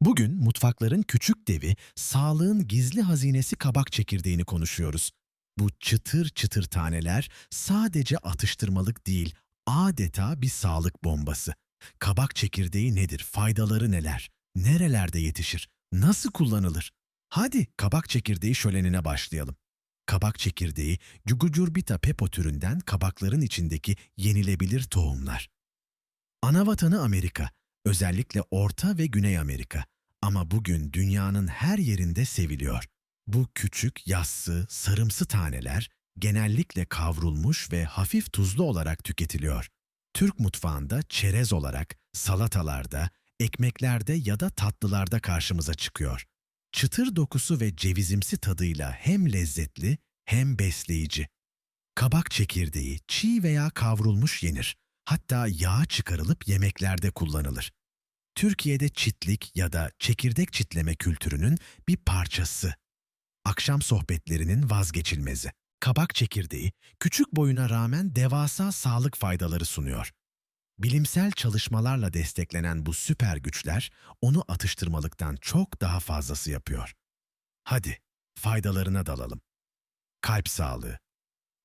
Bugün mutfakların küçük devi, sağlığın gizli hazinesi kabak çekirdeğini konuşuyoruz. Bu çıtır çıtır taneler sadece atıştırmalık değil, adeta bir sağlık bombası. Kabak çekirdeği nedir, faydaları neler, nerelerde yetişir, nasıl kullanılır? Hadi kabak çekirdeği şölenine başlayalım. Kabak çekirdeği, Cucurbita pepo türünden kabakların içindeki yenilebilir tohumlar. Ana vatanı Amerika, özellikle Orta ve Güney Amerika. Ama bugün dünyanın her yerinde seviliyor. Bu küçük, yassı, sarımsı taneler genellikle kavrulmuş ve hafif tuzlu olarak tüketiliyor. Türk mutfağında çerez olarak salatalarda, ekmeklerde ya da tatlılarda karşımıza çıkıyor. Çıtır dokusu ve cevizimsi tadıyla hem lezzetli hem besleyici. Kabak çekirdeği çiğ veya kavrulmuş yenir. Hatta yağ çıkarılıp yemeklerde kullanılır. Türkiye'de çitlik ya da çekirdek çitleme kültürünün bir parçası. Akşam sohbetlerinin vazgeçilmezi. Kabak çekirdeği küçük boyuna rağmen devasa sağlık faydaları sunuyor. Bilimsel çalışmalarla desteklenen bu süper güçler onu atıştırmalıktan çok daha fazlası yapıyor. Hadi faydalarına dalalım. Kalp sağlığı.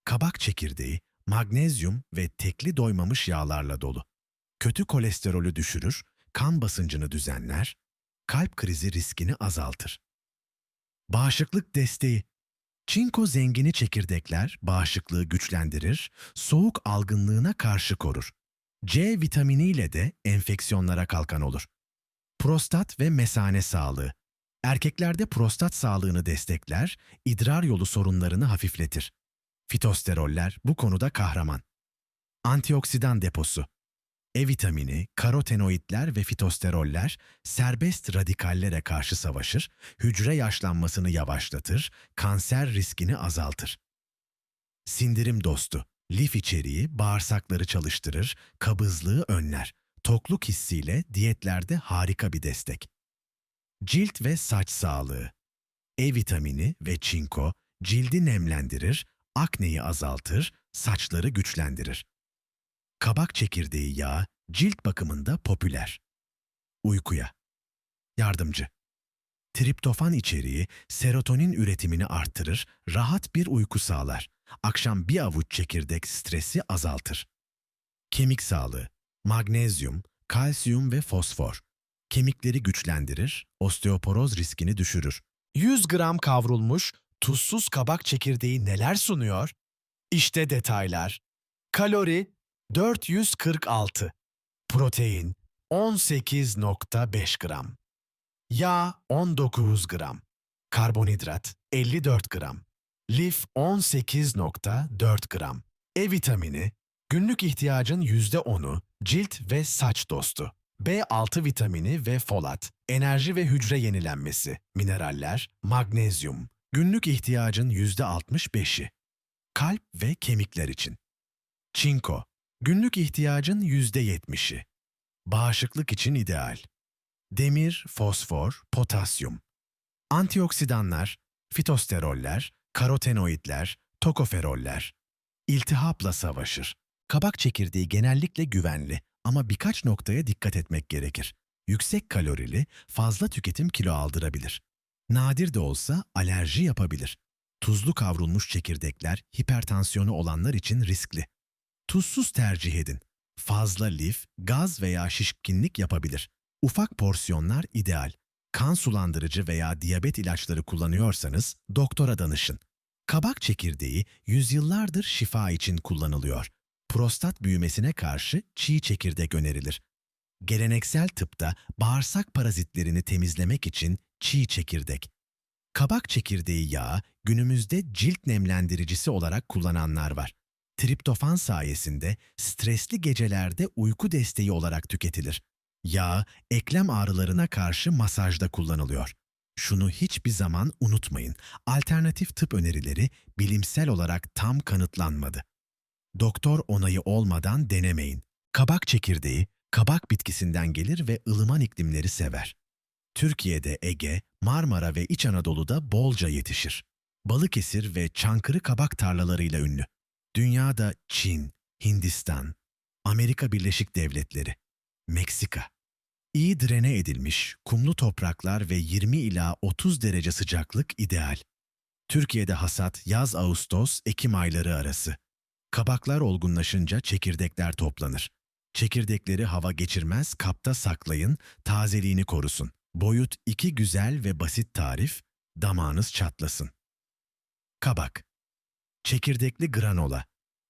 Kabak çekirdeği magnezyum ve tekli doymamış yağlarla dolu. Kötü kolesterolü düşürür, kan basıncını düzenler, kalp krizi riskini azaltır. Bağışıklık desteği. Çinko zengini çekirdekler bağışıklığı güçlendirir, soğuk algınlığına karşı korur. C vitaminiyle de enfeksiyonlara kalkan olur. Prostat ve mesane sağlığı. Erkeklerde prostat sağlığını destekler, idrar yolu sorunlarını hafifletir. Fitosteroller bu konuda kahraman. Antioksidan deposu. E vitamini, karotenoidler ve fitosteroller serbest radikallere karşı savaşır, hücre yaşlanmasını yavaşlatır, kanser riskini azaltır. Sindirim dostu. Lif içeriği bağırsakları çalıştırır, kabızlığı önler. Tokluk hissiyle diyetlerde harika bir destek. Cilt ve saç sağlığı. E vitamini ve çinko cildi nemlendirir, akneyi azaltır, saçları güçlendirir. Kabak çekirdeği yağı cilt bakımında popüler. Uykuya. Yardımcı. Triptofan içeriği serotonin üretimini arttırır, rahat bir uyku sağlar. Akşam bir avuç çekirdek stresi azaltır. Kemik sağlığı. Magnezyum, kalsiyum ve fosfor. Kemikleri güçlendirir, osteoporoz riskini düşürür. 100 gram kavrulmuş, tuzsuz kabak çekirdeği neler sunuyor? İşte detaylar. Kalori 446. Protein 18.5 gram. Yağ 19 gram. Karbonhidrat 54 gram. Lif 18.4 gram. E vitamini günlük ihtiyacın %10'u cilt ve saç dostu. B6 vitamini ve folat, enerji ve hücre yenilenmesi, mineraller, magnezyum, günlük ihtiyacın %65'i. Kalp ve kemikler için. Çinko, günlük ihtiyacın %70'i. Bağışıklık için ideal. Demir, fosfor, potasyum. Antioksidanlar, fitosteroller, karotenoidler, tokoferoller. İltihapla savaşır. Kabak çekirdeği genellikle güvenli ama birkaç noktaya dikkat etmek gerekir. Yüksek kalorili, fazla tüketim kilo aldırabilir. Nadir de olsa alerji yapabilir. Tuzlu kavrulmuş çekirdekler hipertansiyonu olanlar için riskli. Tuzsuz tercih edin. Fazla lif, gaz veya şişkinlik yapabilir. Ufak porsiyonlar ideal. Kan sulandırıcı veya diyabet ilaçları kullanıyorsanız doktora danışın. Kabak çekirdeği yüzyıllardır şifa için kullanılıyor. Prostat büyümesine karşı çiğ çekirdek önerilir. Geleneksel tıpta bağırsak parazitlerini temizlemek için çiğ çekirdek. Kabak çekirdeği yağı günümüzde cilt nemlendiricisi olarak kullananlar var. Triptofan sayesinde stresli gecelerde uyku desteği olarak tüketilir. Yağ, eklem ağrılarına karşı masajda kullanılıyor. Şunu hiçbir zaman unutmayın. Alternatif tıp önerileri bilimsel olarak tam kanıtlanmadı. Doktor onayı olmadan denemeyin. Kabak çekirdeği, kabak bitkisinden gelir ve ılıman iklimleri sever. Türkiye'de Ege, Marmara ve İç Anadolu'da bolca yetişir. Balıkesir ve Çankırı kabak tarlalarıyla ünlü. Dünyada Çin, Hindistan, Amerika Birleşik Devletleri, Meksika, İyi drene edilmiş, kumlu topraklar ve 20 ila 30 derece sıcaklık ideal. Türkiye'de hasat yaz-Ağustos, Ekim ayları arası. Kabaklar olgunlaşınca çekirdekler toplanır. Çekirdekleri hava geçirmez kapta saklayın, tazeliğini korusun. Boyut iki güzel ve basit tarif, damağınız çatlasın. Kabak Çekirdekli granola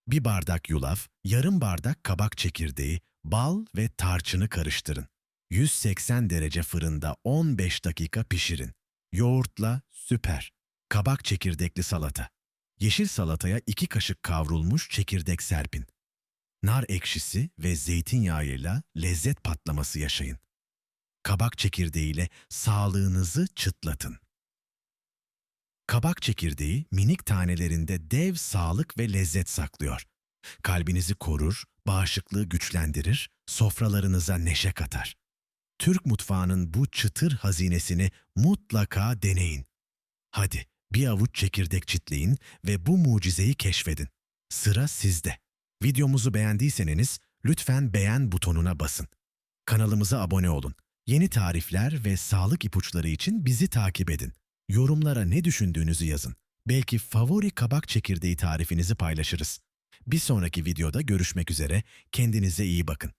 Bir bardak yulaf, yarım bardak kabak çekirdeği, bal ve tarçını karıştırın. 180 derece fırında 15 dakika pişirin. Yoğurtla süper. Kabak çekirdekli salata. Yeşil salataya 2 kaşık kavrulmuş çekirdek serpin. Nar ekşisi ve zeytinyağıyla lezzet patlaması yaşayın. Kabak çekirdeğiyle sağlığınızı çıtlatın. Kabak çekirdeği minik tanelerinde dev sağlık ve lezzet saklıyor. Kalbinizi korur, bağışıklığı güçlendirir, sofralarınıza neşe katar. Türk mutfağının bu çıtır hazinesini mutlaka deneyin. Hadi bir avuç çekirdek çitleyin ve bu mucizeyi keşfedin. Sıra sizde. Videomuzu beğendiyseniz lütfen beğen butonuna basın. Kanalımıza abone olun. Yeni tarifler ve sağlık ipuçları için bizi takip edin. Yorumlara ne düşündüğünüzü yazın. Belki favori kabak çekirdeği tarifinizi paylaşırız. Bir sonraki videoda görüşmek üzere. Kendinize iyi bakın.